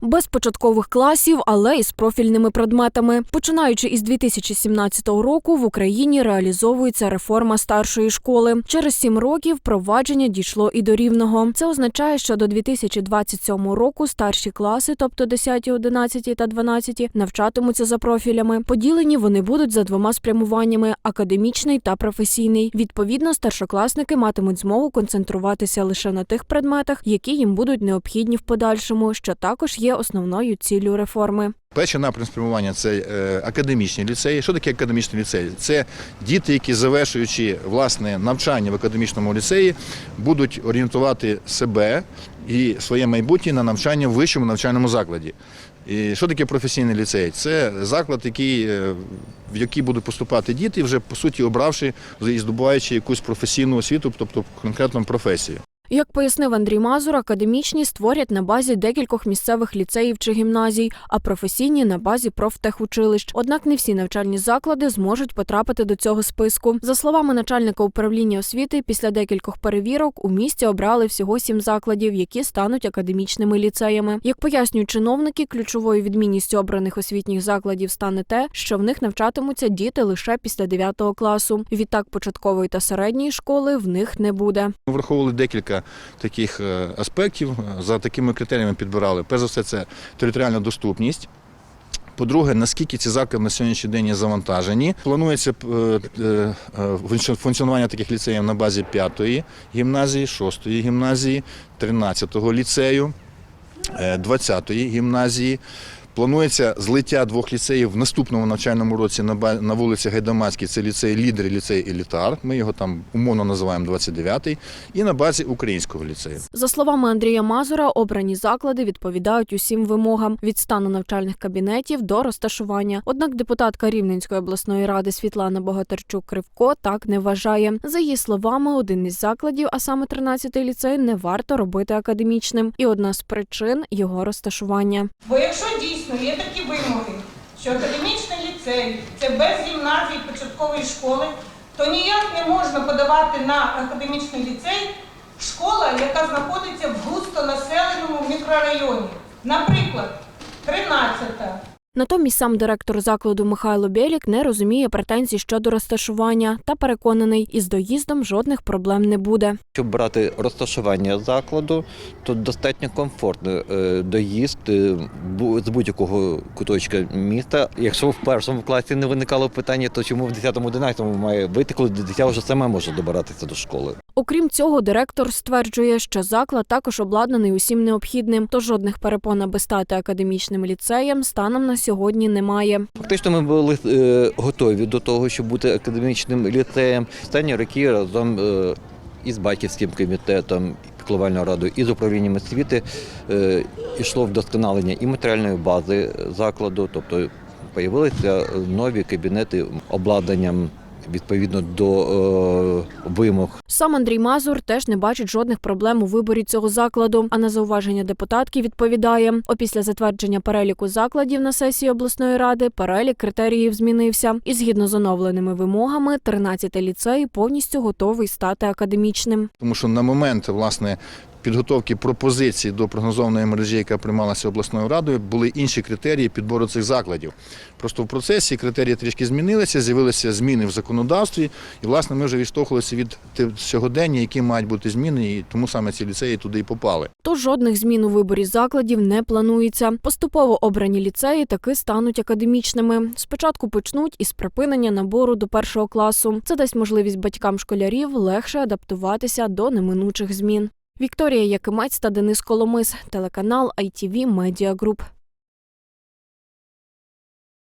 Без початкових класів, але із профільними предметами. Починаючи із 2017 року в Україні реалізовується реформа старшої школи. Через сім років провадження дійшло і до рівного. Це означає, що до 2027 року старші класи, тобто 10, 11 та 12, навчатимуться за профілями. Поділені вони будуть за двома спрямуваннями: академічний та професійний. Відповідно, старшокласники матимуть змогу концентруватися лише на тих предметах, які їм будуть необхідні в подальшому, що також є основною ціллю реформи. Перший напрям спрямування це е, академічні ліцеї. Що таке академічний ліцей? Це діти, які завершуючи власне навчання в академічному ліцеї, будуть орієнтувати себе і своє майбутнє на навчання в вищому навчальному закладі. І що таке професійний ліцей? Це заклад, який, е, в який будуть поступати діти, вже по суті обравши і здобуваючи якусь професійну освіту, тобто конкретну професію. Як пояснив Андрій Мазур, академічні створять на базі декількох місцевих ліцеїв чи гімназій, а професійні на базі профтехучилищ. Однак не всі навчальні заклади зможуть потрапити до цього списку. За словами начальника управління освіти, після декількох перевірок у місті обрали всього сім закладів, які стануть академічними ліцеями. Як пояснюють чиновники, ключовою відмінністю обраних освітніх закладів стане те, що в них навчатимуться діти лише після 9 класу. Відтак початкової та середньої школи в них не буде. Враховували декілька таких е, аспектів. За такими критеріями підбирали. Перш за все, це територіальна доступність. По-друге, наскільки ці заклади на сьогоднішній день є завантажені. Планується е, е, е, функціонування таких ліцеїв на базі 5-ї гімназії, 6-ї гімназії, 13-го ліцею, е, 20-ї гімназії. Планується злиття двох ліцеїв в наступному навчальному році на вулиці Гайдамацькій. Це ліцей Лідер і ліцей Елітар. Ми його там умовно називаємо 29-й. І на базі українського ліцею. За словами Андрія Мазура, обрані заклади відповідають усім вимогам від стану навчальних кабінетів до розташування. Однак депутатка Рівненської обласної ради Світлана Богатирчук Кривко так не вважає. За її словами, один із закладів, а саме 13-й ліцей, не варто робити академічним. І одна з причин його розташування. Бо якщо дійсно є такі вимоги, що академічний ліцей це без гімназії початкової школи, то ніяк не можна подавати на академічний ліцей школа, яка знаходиться в густонаселеному мікрорайоні. Наприклад, 13-та. Натомість сам директор закладу Михайло Бєлік не розуміє претензій щодо розташування та переконаний, із доїздом жодних проблем не буде. Щоб брати розташування закладу, то достатньо комфортно е, доїзд е, з будь-якого куточка міста. Якщо в першому класі не виникало питання, то чому в 10-11 має вийти, коли дитя вже саме може добиратися до школи? Окрім цього, директор стверджує, що заклад також обладнаний усім необхідним, тож жодних перепон, аби стати академічним ліцеєм, станом на сьогодні немає. Фактично, ми були е, готові до того, щоб бути академічним ліцеєм. Останні роки разом е, із батьківським комітетом, піклувальною радою і з управлінням освіти е, йшло вдосконалення і матеріальної бази закладу, тобто з'явилися нові кабінети обладнанням відповідно до е, вимог Сам Андрій Мазур теж не бачить жодних проблем у виборі цього закладу. А на зауваження депутатки відповідає: опісля затвердження переліку закладів на сесії обласної ради перелік критеріїв змінився. І згідно з оновленими вимогами, 13 ліцей повністю готовий стати академічним. Тому що на момент власне підготовки пропозицій до прогнозованої мережі, яка приймалася обласною радою, були інші критерії підбору цих закладів. Просто в процесі критерії трішки змінилися, з'явилися зміни в законодавстві, і власне ми вже відштовхувалися від сьогодення, які мають бути зміни, і тому саме ці ліцеї туди і попали. Тож жодних змін у виборі закладів не планується. Поступово обрані ліцеї таки стануть академічними. Спочатку почнуть із припинення набору до першого класу. Це дасть можливість батькам школярів легше адаптуватися до неминучих змін. Вікторія Якимець та Денис Коломис, телеканал ITV Media Group.